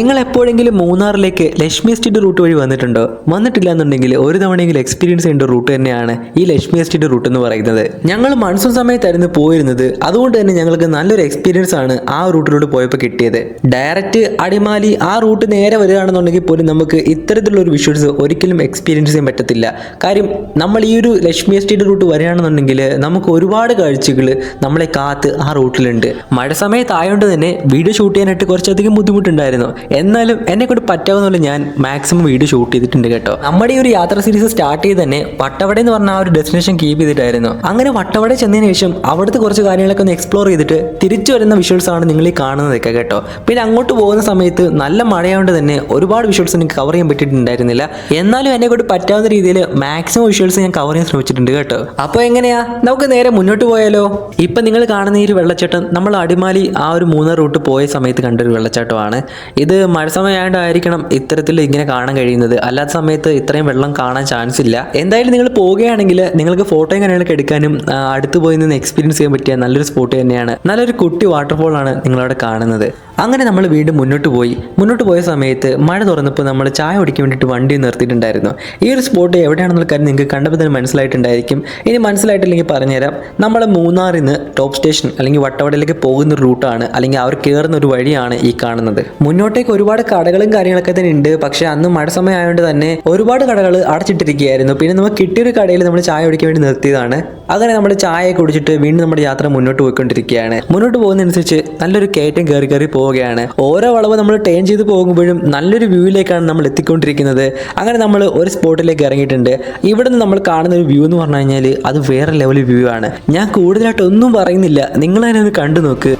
നിങ്ങൾ എപ്പോഴെങ്കിലും മൂന്നാറിലേക്ക് ലക്ഷ്മി എസ്റ്റേറ്റ് റൂട്ട് വഴി വന്നിട്ടുണ്ടോ? വന്നിട്ടില്ല എന്നുണ്ടെങ്കിൽ ഒരു തവണയെങ്കിലും എക്സ്പീരിയൻസ് ചെയ്യേണ്ട റൂട്ട് തന്നെയാണ് ഈ ലക്ഷ്മി എസ്റ്റേറ്റ് റൂട്ട് എന്ന് പറയുന്നത്. ഞങ്ങൾ മൺസൂൺ സമയത്തായിരുന്നു പോയിരുന്നത്. അതുകൊണ്ട് തന്നെ ഞങ്ങൾക്ക് നല്ലൊരു എക്സ്പീരിയൻസ് ആണ് ആ റൂട്ടിലൂടെ പോയപ്പോൾ കിട്ടിയത്. ഡയറക്റ്റ് അടിമാലി ആ റൂട്ട് നേരെ വരികയാണെന്നുണ്ടെങ്കിൽ പോലും നമുക്ക് ഇത്തരത്തിലുള്ള ഒരു വിഷ്വൽസ് ഒരിക്കലും എക്സ്പീരിയൻസ് ചെയ്യാൻ പറ്റത്തില്ല. കാര്യം നമ്മൾ ഈ ഒരു ലക്ഷ്മി എസ്റ്റേറ്റ് റൂട്ട് വരികയാണെന്നുണ്ടെങ്കിൽ നമുക്ക് ഒരുപാട് കാഴ്ചകൾ നമ്മളെ കാത്ത് ആ റൂട്ടിലുണ്ട് മഴ സമയത്തായതുകൊണ്ട് തന്നെ വീഡിയോ ഷൂട്ട് ചെയ്യാനായിട്ട് കുറച്ചധികം ബുദ്ധിമുട്ടുണ്ടായിരുന്നു. എന്നാലും എന്നെ കൊണ്ട് പറ്റാവുന്ന പോലെ ഞാൻ മാക്സിമം വീഡിയോ ഷൂട്ട് ചെയ്തിട്ടുണ്ട് കേട്ടോ. നമ്മുടെ ഈ ഒരു യാത്ര സീരീസ് സ്റ്റാർട്ട് ചെയ്ത് തന്നെ വട്ടവട എന്ന് പറഞ്ഞ ആ ഒരു ഡെസ്റ്റിനേഷൻ കീപ്പ് ചെയ്തിട്ടായിരുന്നു. അങ്ങനെ വട്ടവട ചെന്നതിന് ശേഷം അവിടുത്തെ കുറച്ച് കാര്യങ്ങളൊക്കെ ഒന്ന് എക്സ്പ്ലോർ ചെയ്തിട്ട് തിരിച്ചു വരുന്ന വിഷ്വൽസ് ആണ് നിങ്ങൾ ഈ കാണുന്നതൊക്കെ കേട്ടോ. പിന്നെ അങ്ങോട്ട് പോകുന്ന സമയത്ത് നല്ല മഴയായതുകൊണ്ട് തന്നെ ഒരുപാട് വിഷ്വൽസ് എനിക്ക് കവർ ചെയ്യാൻ പറ്റിയിട്ടുണ്ടായിരുന്നില്ല. എന്നാലും എന്നെ കൊണ്ട് പറ്റാവുന്ന രീതിയിൽ മാക്സിമം വിഷ്വൽസ് ഞാൻ കവർ ചെയ്യാൻ ശ്രമിച്ചിട്ടുണ്ട് കേട്ടോ. അപ്പോൾ എങ്ങനെയാ? നമുക്ക് നേരെ മുന്നോട്ട് പോയാലോ? ഇപ്പം നിങ്ങൾ കാണുന്ന ഈ ഒരു വെള്ളച്ചാട്ടം നമ്മൾ അടിമാലി ആ ഒരു മൂന്നാർ റൂട്ട് പോയ സമയത്ത് കണ്ടൊരു വെള്ളച്ചാട്ടമാണ്. ഇത് മഴ സമയമായതുകൊണ്ടായിരിക്കണം ഇത്തരത്തിൽ ഇങ്ങനെ കാണാൻ കഴിയുന്നത്. അല്ലാത്ത സമയത്ത് ഇത്രയും വെള്ളം കാണാൻ ചാൻസ് ഇല്ല. എന്തായാലും നിങ്ങൾ പോവുകയാണെങ്കിൽ നിങ്ങൾക്ക് ഫോട്ടോയും കാര്യങ്ങളൊക്കെ എടുക്കാനും അടുത്ത് പോയി നിന്ന് എക്സ്പീരിയൻസ് ചെയ്യാൻ പറ്റിയ നല്ലൊരു സ്പോട്ട് തന്നെയാണ്. നല്ലൊരു കുട്ടി വാട്ടർഫോളാണ് നിങ്ങളവിടെ കാണുന്നത്. അങ്ങനെ നമ്മൾ വീണ്ടും മുന്നോട്ട് പോയി. മുന്നോട്ട് പോയ സമയത്ത് മഴ തുറന്നപ്പോൾ നമ്മൾ ചായ കുടിക്കാൻ വേണ്ടിയിട്ട് വണ്ടി നിർത്തിയിട്ടുണ്ടായിരുന്നു. ഈ ഒരു സ്പോട്ട് എവിടെയാണെന്നുള്ള കാര്യം നിങ്ങൾക്ക് കണ്ടപ്പോൾ തന്നെ മനസ്സിലായിട്ടുണ്ടായിരിക്കും. ഇനി മനസ്സിലായിട്ടില്ലെങ്കിൽ പറഞ്ഞുതരാം. നമ്മൾ മൂന്നാറിൽ നിന്ന് ടോപ്പ് സ്റ്റേഷൻ അല്ലെങ്കിൽ വട്ടവടയിലേക്ക് പോകുന്ന റൂട്ടാണ് അല്ലെങ്കിൽ അവർ കയറുന്ന ഒരു വഴിയാണ് ഈ കാണുന്നത്. മുന്നോട്ടേക്ക് ഒരുപാട് കടകളും കാര്യങ്ങളൊക്കെ തന്നെ ഉണ്ട്. പക്ഷെ അന്ന് മഴ സമയമായതുകൊണ്ട് തന്നെ ഒരുപാട് കടകൾ അടച്ചിട്ടിരിക്കുകയായിരുന്നു. പിന്നെ നമുക്ക് കിട്ടിയൊരു കടയിൽ നമ്മൾ ചായ കുടിക്കാൻ വേണ്ടി നിർത്തിയതാണ്. അങ്ങനെ നമ്മൾ ചായ കുടിച്ചിട്ട് വീണ്ടും നമ്മുടെ യാത്ര മുന്നോട്ട് പോയിക്കൊണ്ടിരിക്കുകയാണ്. മുന്നോട്ട് പോകുന്നതനുസരിച്ച് നല്ലൊരു കയറ്റം കയറി കയറി പോവുകയാണ്. ഓരോ വളവ് നമ്മൾ ടേൺ ചെയ്ത് പോകുമ്പോഴും നല്ലൊരു വ്യൂവിലേക്കാണ് നമ്മൾ എത്തിക്കൊണ്ടിരിക്കുന്നത്. അങ്ങനെ നമ്മൾ ഒരു സ്പോട്ടിലേക്ക് ഇറങ്ങിയിട്ടുണ്ട്. ഇവിടുന്ന് നമ്മൾ കാണുന്ന ഒരു വ്യൂ എന്ന് പറഞ്ഞു കഴിഞ്ഞാൽ അത് വേറെ ലെവൽ വ്യൂ ആണ്. ഞാൻ കൂടുതലായിട്ട് ഒന്നും പറയുന്നില്ല. നിങ്ങൾ തന്നെ ഒന്ന് കണ്ടു നോക്ക്.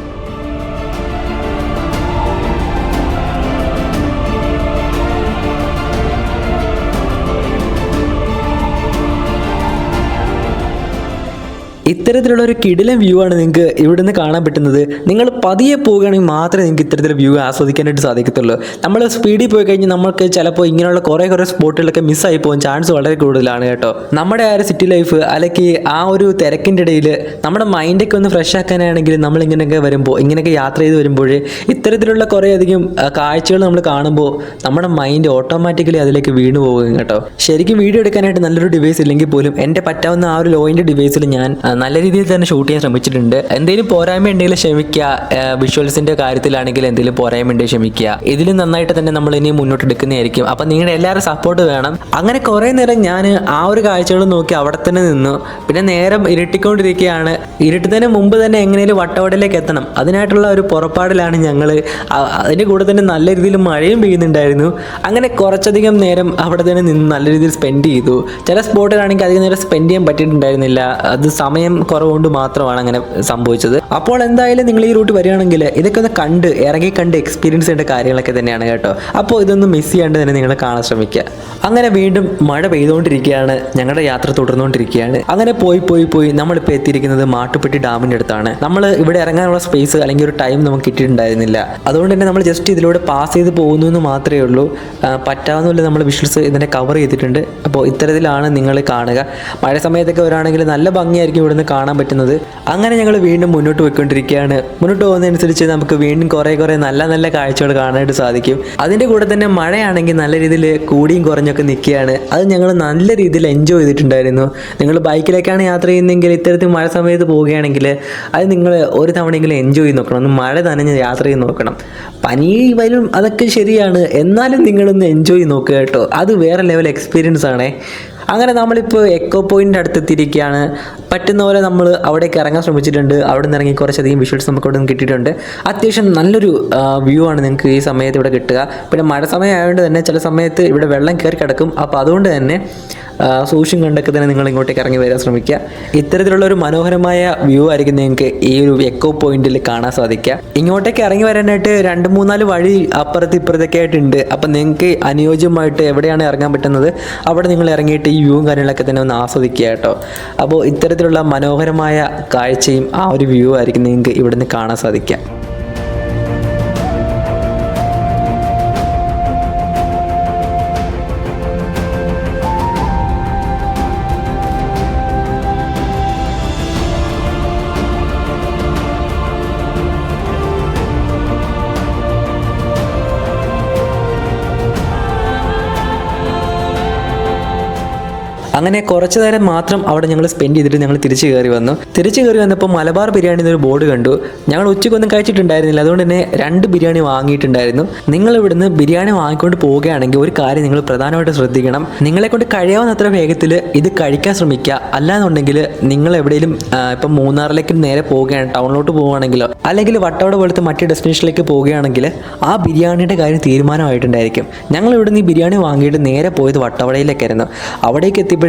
ಈ ഇത്തരത്തിലുള്ള ഒരു കിടിലൻ വ്യൂ ആണ് നിങ്ങൾക്ക് ഇവിടുന്ന് കാണാൻ പറ്റുന്നത്. നിങ്ങൾ പതിയെ പോവുകയാണെങ്കിൽ മാത്രമേ നിങ്ങൾക്ക് ഇത്തരത്തിലുള്ള വ്യൂ ആസ്വദിക്കാനായിട്ട് സാധിക്കത്തുള്ളൂ. നമ്മൾ സ്പീഡിൽ പോയി കഴിഞ്ഞാൽ നമ്മൾക്ക് ചിലപ്പോൾ ഇങ്ങനെയുള്ള കുറേ കുറേ സ്പോട്ടുകളൊക്കെ മിസ്സായി പോകാൻ ചാൻസ് വളരെ കൂടുതലാണ് കേട്ടോ. നമ്മുടെ ആ ഒരു സിറ്റി ലൈഫ് അല്ലെങ്കിൽ ആ ഒരു തിരക്കിന്റെ ഇടയിൽ നമ്മുടെ മൈൻഡൊക്കെ ഒന്ന് ഫ്രഷ് ആക്കാനാണെങ്കിൽ നമ്മൾ ഇങ്ങനെയൊക്കെ വരുമ്പോൾ ഇങ്ങനെയൊക്കെ യാത്ര ചെയ്ത് വരുമ്പോൾ ഇത്തരത്തിലുള്ള കുറേ അധികം കാഴ്ചകൾ നമ്മൾ കാണുമ്പോൾ നമ്മുടെ മൈൻഡ് ഓട്ടോമാറ്റിക്കലി അതിലേക്ക് വീണു പോകും കേട്ടോ. ശരിക്കും വീഡിയോ എടുക്കാനായിട്ട് നല്ലൊരു ഡിവൈസ് ഇല്ലെങ്കിൽ പോലും എന്റെ പറ്റാവുന്ന ആ ഒരു ലോയിന്റെ ഡിവൈസിൽ ഞാൻ നല്ല രീതിയിൽ തന്നെ ഷൂട്ട് ചെയ്യാൻ ശ്രമിച്ചിട്ടുണ്ട്. എന്തെങ്കിലും പോരായ്മ ഉണ്ടെങ്കിൽ ക്ഷമിക്കുക. വിഷ്വൽസിന്റെ കാര്യത്തിലാണെങ്കിൽ എന്തെങ്കിലും പോരായ്മ ഉണ്ടെങ്കിൽ ക്ഷമിക്കുക. ഇതിലും നന്നായിട്ട് തന്നെ നമ്മൾ ഇനി മുന്നോട്ട് എടുക്കുന്നതായിരിക്കും. അപ്പം നിങ്ങളുടെ എല്ലാവരും സപ്പോർട്ട് വേണം. അങ്ങനെ കുറേ നേരം ഞാൻ ആ ഒരു കാഴ്ചകൾ നോക്കി അവിടെ തന്നെ നിന്നു. പിന്നെ നേരം ഇരുട്ടിക്കൊണ്ടിരിക്കുകയാണ്. ഇരുട്ടുന്നതിന് മുമ്പ് തന്നെ എങ്ങനെയും വട്ടവടയിലേക്ക് എത്തണം. അതിനായിട്ടുള്ള ഒരു പുറപ്പാടിലാണ് ഞങ്ങൾ അതിന്റെ കൂടെ തന്നെ നല്ല രീതിയിൽ മഴയും പെയ്യുന്നുണ്ടായിരുന്നു. അങ്ങനെ കുറച്ചധികം നേരം അവിടെ തന്നെ നിന്ന് നല്ല രീതിയിൽ സ്പെൻഡ് ചെയ്തു. ചില സ്പോട്ടിലാണെങ്കിൽ അധികം നേരം സ്പെൻഡ് ചെയ്യാൻ പറ്റിയിട്ടുണ്ടായിരുന്നില്ല. അത് സമയം കുറവുകൊണ്ട് മാത്രമാണ് അങ്ങനെ സംഭവിച്ചത്. അപ്പോൾ എന്തായാലും നിങ്ങൾ ഈ റൂട്ട് വരികയാണെങ്കിൽ ഇതൊക്കെ ഒന്ന് കണ്ട് ഇറങ്ങി കണ്ട് എക്സ്പീരിയൻസ് ചെയ്യേണ്ട കാര്യങ്ങളൊക്കെ തന്നെയാണ് കേട്ടോ. അപ്പോൾ ഇതൊന്നും മിസ് ചെയ്യാണ്ട് തന്നെ നിങ്ങൾ കാണാൻ ശ്രമിക്കുക. അങ്ങനെ വീണ്ടും മഴ പെയ്തുകൊണ്ടിരിക്കുകയാണ്. ഞങ്ങളുടെ യാത്ര തുടർന്നുകൊണ്ടിരിക്കുകയാണ്. അങ്ങനെ പോയി പോയി പോയി നമ്മളിപ്പോൾ എത്തിയിരിക്കുന്നത് മാട്ടുപ്പെട്ടി ഡാമിന്റെ അടുത്താണ്. നമ്മൾ ഇവിടെ ഇറങ്ങാനുള്ള സ്പേസ് അല്ലെങ്കിൽ ഒരു ടൈം നമുക്ക് കിട്ടിയിട്ടുണ്ടായിരുന്നില്ല. അതുകൊണ്ട് തന്നെ നമ്മൾ ജസ്റ്റ് ഇതിലൂടെ പാസ് ചെയ്ത് പോകുന്നു എന്ന് മാത്രമേ ഉള്ളൂ. പറ്റാവുന്നില്ല നമ്മൾ വിഷ്വൽസ് ഇതിനെ കവർ ചെയ്തിട്ടുണ്ട്. അപ്പോൾ ഇത്തരത്തിലാണ് നിങ്ങൾ കാണുക. മഴ സമയത്തൊക്കെ വരാണെങ്കിൽ നല്ല ഭംഗിയായിരിക്കും ഇവിടുന്ന് കാണാൻ പറ്റുന്നത്. അങ്ങനെ ഞങ്ങൾ വീണ്ടും മുന്നോട്ട് പോയിക്കൊണ്ടിരിക്കുകയാണ്. മുന്നോട്ട് പോകുന്നതനുസരിച്ച് നമുക്ക് വീണ്ടും കുറേ കുറേ നല്ല നല്ല കാഴ്ചകൾ കാണാനായിട്ട് സാധിക്കും. അതിന്റെ കൂടെ തന്നെ മഴയാണെങ്കിൽ നല്ല രീതിയിൽ കൂടിയും കുറഞ്ഞൊക്കെ നിൽക്കുകയാണ്. അത് ഞങ്ങൾ നല്ല രീതിയിൽ എൻജോയ് ചെയ്തിട്ടുണ്ടായിരുന്നു. നിങ്ങൾ ബൈക്കിലേക്കാണ് യാത്ര ചെയ്യുന്നതെങ്കിൽ ഇത്തരത്തിൽ മഴ സമയത്ത് പോവുകയാണെങ്കിൽ അത് നിങ്ങൾ ഒരു തവണയെങ്കിലും എൻജോയ് ചെയ്ത് നോക്കണം. ഒന്ന് മഴ നനഞ്ഞ് യാത്ര ചെയ്ത് നോക്കണം. പനി വരും അതൊക്കെ ശരിയാണ്. എന്നാലും നിങ്ങളൊന്ന് എൻജോയ് നോക്കുക കേട്ടോ. അത് വേറെ ലെവൽ എക്സ്പീരിയൻസ് ആണേ. അങ്ങനെ നമ്മളിപ്പോൾ എക്കോ പോയിന്റ് അടുത്തെത്തിയിരിക്കുകയാണ്. പറ്റുന്ന പോലെ നമ്മൾ അവിടേക്ക് ഇറങ്ങാൻ ശ്രമിച്ചിട്ടുണ്ട്. അവിടെ നിന്ന് ഇറങ്ങി കുറച്ചധികം വിഷ്വൽസ് നമുക്ക് അവിടെ നിന്ന് കിട്ടിയിട്ടുണ്ട്. അത്യാവശ്യം നല്ലൊരു വ്യൂ ആണ് നിങ്ങൾക്ക് ഈ സമയത്ത് ഇവിടെ കിട്ടുക. പിന്നെ മഴ സമയം ആയതുകൊണ്ട് തന്നെ ചില സമയത്ത് ഇവിടെ വെള്ളം കയറി കിടക്കും. അപ്പോൾ അതുകൊണ്ട് തന്നെ സൂക്ഷ്യം കണ്ടൊക്കെ തന്നെ നിങ്ങൾ ഇങ്ങോട്ടേക്ക് ഇറങ്ങി വരാൻ ശ്രമിക്കുക. ഇത്തരത്തിലുള്ള ഒരു മനോഹരമായ വ്യൂ ആയിരിക്കും നിങ്ങൾക്ക് ഈ ഒരു എക്കോ പോയിന്റിൽ കാണാൻ സാധിക്കുക. ഇങ്ങോട്ടേക്ക് ഇറങ്ങി വരാനായിട്ട് രണ്ട് മൂന്നാൽ വഴി അപ്പുറത്ത് ഇപ്പുറത്തൊക്കെ ആയിട്ടുണ്ട്. അപ്പം നിങ്ങൾക്ക് അനുയോജ്യമായിട്ട് എവിടെയാണ് ഇറങ്ങാൻ പറ്റുന്നത്? അവിടെ നിങ്ങൾ ഇറങ്ങിയിട്ട് ഈ വ്യൂവും കാര്യങ്ങളൊക്കെ തന്നെ ഒന്ന് ആസ്വദിക്കുക കേട്ടോ. അപ്പോൾ ഇത്തരത്തിലുള്ള മനോഹരമായ കാഴ്ചയും ആ ഒരു വ്യൂ ആയിരിക്കും നിങ്ങൾക്ക് ഇവിടുന്ന് കാണാൻ സാധിക്കുക. അങ്ങനെ കുറച്ച് നേരം മാത്രം അവിടെ ഞങ്ങൾ സ്പെൻഡ് ചെയ്തിട്ട് ഞങ്ങൾ തിരിച്ചു കയറി വന്നു. തിരിച്ചു കയറി വന്നപ്പോൾ മലബാർ ബിരിയാണി എന്നൊരു ബോർഡ് കണ്ടു. ഞങ്ങൾ ഉച്ചയ്ക്കൊന്നും കഴിച്ചിട്ടുണ്ടായിരുന്നില്ല. അതുകൊണ്ട് തന്നെ രണ്ട് ബിരിയാണി വാങ്ങിയിട്ടുണ്ടായിരുന്നു. നിങ്ങൾ ഇവിടുന്ന് ബിരിയാണി വാങ്ങിക്കൊണ്ട് പോവുകയാണെങ്കിൽ ഒരു കാര്യം നിങ്ങൾ പ്രധാനമായിട്ട് ശ്രദ്ധിക്കണം. നിങ്ങളെ കൊണ്ട് കഴിയാവുന്നത്ര വേഗത്തിൽ ഇത് കഴിക്കാൻ ശ്രമിക്കുക. അല്ലാന്നുണ്ടെങ്കിൽ നിങ്ങൾ എവിടെയും ഇപ്പൊ മൂന്നാറിലേക്ക് നേരെ പോവുകയാണ് ടൗണിലോട്ട് പോവുകയാണെങ്കിലോ അല്ലെങ്കിൽ വട്ടവട പോലത്തെ മറ്റു ഡെസ്റ്റിനേഷനിലേക്ക് പോവുകയാണെങ്കിൽ ആ ബിരിയാണിയുടെ കാര്യം തീരുമാനമായിട്ടുണ്ടായിരിക്കും. ഞങ്ങൾ ഇവിടുന്ന് ഈ ബിരിയാണി വാങ്ങിയിട്ട് നേരെ പോയത് വട്ടവടയിലേക്കായിരുന്നു. അവിടേക്ക് എത്തിയപ്പോഴത്തേനും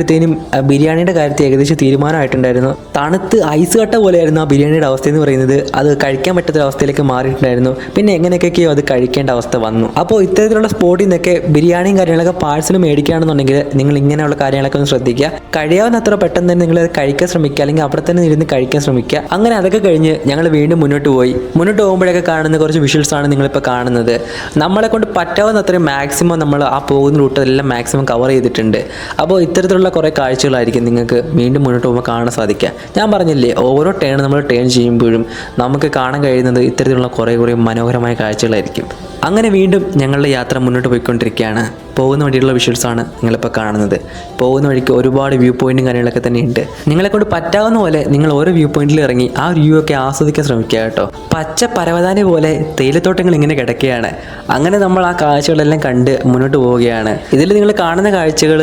ആ, ബിരിയാണിയുടെ കാര്യത്തിൽ ഏകദേശം തീരുമാനമായിട്ടുണ്ടായിരുന്നു. തണുത്ത് ഐസ് കട്ട പോലെയായിരുന്നു ആ ബിരിയാണിയുടെ അവസ്ഥ എന്ന് പറയുന്നത്. അത് കഴിക്കാൻ പറ്റാത്ത അവസ്ഥയിലേക്ക് മാറിയിട്ടുണ്ടായിരുന്നു. പിന്നെ എങ്ങനെയൊക്കെയോ അത് കഴിക്കേണ്ട അവസ്ഥ വന്നു. അപ്പോൾ ഇത്തരത്തിലുള്ള സ്പോട്ടിൽ നിന്നൊക്കെ ബിരിയാണിയും കാര്യങ്ങളൊക്കെ പാഴ്സൽ മേടിക്കുകയാണെന്നുണ്ടെങ്കിൽ നിങ്ങൾ ഇങ്ങനെയുള്ള കാര്യങ്ങളൊക്കെ ഒന്ന് ശ്രദ്ധിക്കുക. കഴിയാവുന്നത്ര പെട്ടെന്ന് തന്നെ നിങ്ങൾ അത് കഴിക്കാൻ ശ്രമിക്കുക. അല്ലെങ്കിൽ അവിടെ തന്നെ ഇരുന്ന് കഴിക്കാൻ ശ്രമിക്കുക. അങ്ങനെ അതൊക്കെ കഴിഞ്ഞ് ഞങ്ങൾ വീണ്ടും മുന്നോട്ട് പോയി. മുന്നോട്ട് പോകുമ്പോഴൊക്കെ കാണുന്ന കുറച്ച് വിഷ്വൽസ് ആണ് നിങ്ങളിപ്പോൾ കാണുന്നത്. നമ്മളെ കൊണ്ട് പറ്റാവുന്നത്രയും മാക്സിമം നമ്മൾ ആ പോകുന്ന റൂട്ട് എല്ലാം മാക്സിമം കവർ ചെയ്തിട്ടുണ്ട്. അപ്പോൾ ഇത്തരത്തിലുള്ള കുറേ കാഴ്ചകളായിരിക്കും നിങ്ങൾക്ക് വീണ്ടും മുന്നോട്ട് പോകുമ്പോൾ കാണാൻ സാധിക്കുക. ഞാൻ പറഞ്ഞില്ലേ ഓരോ ടേൺ നമ്മൾ ടേൺ ചെയ്യുമ്പോഴും നമുക്ക് കാണാൻ കഴിയുന്നത് ഇത്തരത്തിലുള്ള കുറേ കുറേ മനോഹരമായ കാഴ്ചകളായിരിക്കും. അങ്ങനെ വീണ്ടും ഞങ്ങളുടെ യാത്ര മുന്നോട്ട് പോയിക്കൊണ്ടിരിക്കുകയാണ്. പോകുന്ന വഴിയുള്ള വിഷ്വൽസ് ആണ് നിങ്ങളിപ്പോൾ കാണുന്നത്. പോകുന്ന വഴിക്ക് ഒരുപാട് വ്യൂ പോയിന്റും കാര്യങ്ങളൊക്കെ തന്നെയുണ്ട്. നിങ്ങളെക്കൊണ്ട് നിങ്ങളെ കൊണ്ട് പറ്റാവുന്ന പോലെ നിങ്ങൾ ഓരോ വ്യൂ പോയിന്റിൽ ഇറങ്ങി ആ വ്യൂ ഒക്കെ ആസ്വദിക്കാൻ ശ്രമിക്കുക കേട്ടോ. പച്ച പരവതാനി പോലെ തേയിലത്തോട്ടങ്ങൾ ഇങ്ങനെ കിടക്കുകയാണ്. അങ്ങനെ നമ്മൾ ആ കാഴ്ചകളെല്ലാം കണ്ട് മുന്നോട്ട് പോവുകയാണ്. ഇതിൽ നിങ്ങൾ കാണുന്ന കാഴ്ചകൾ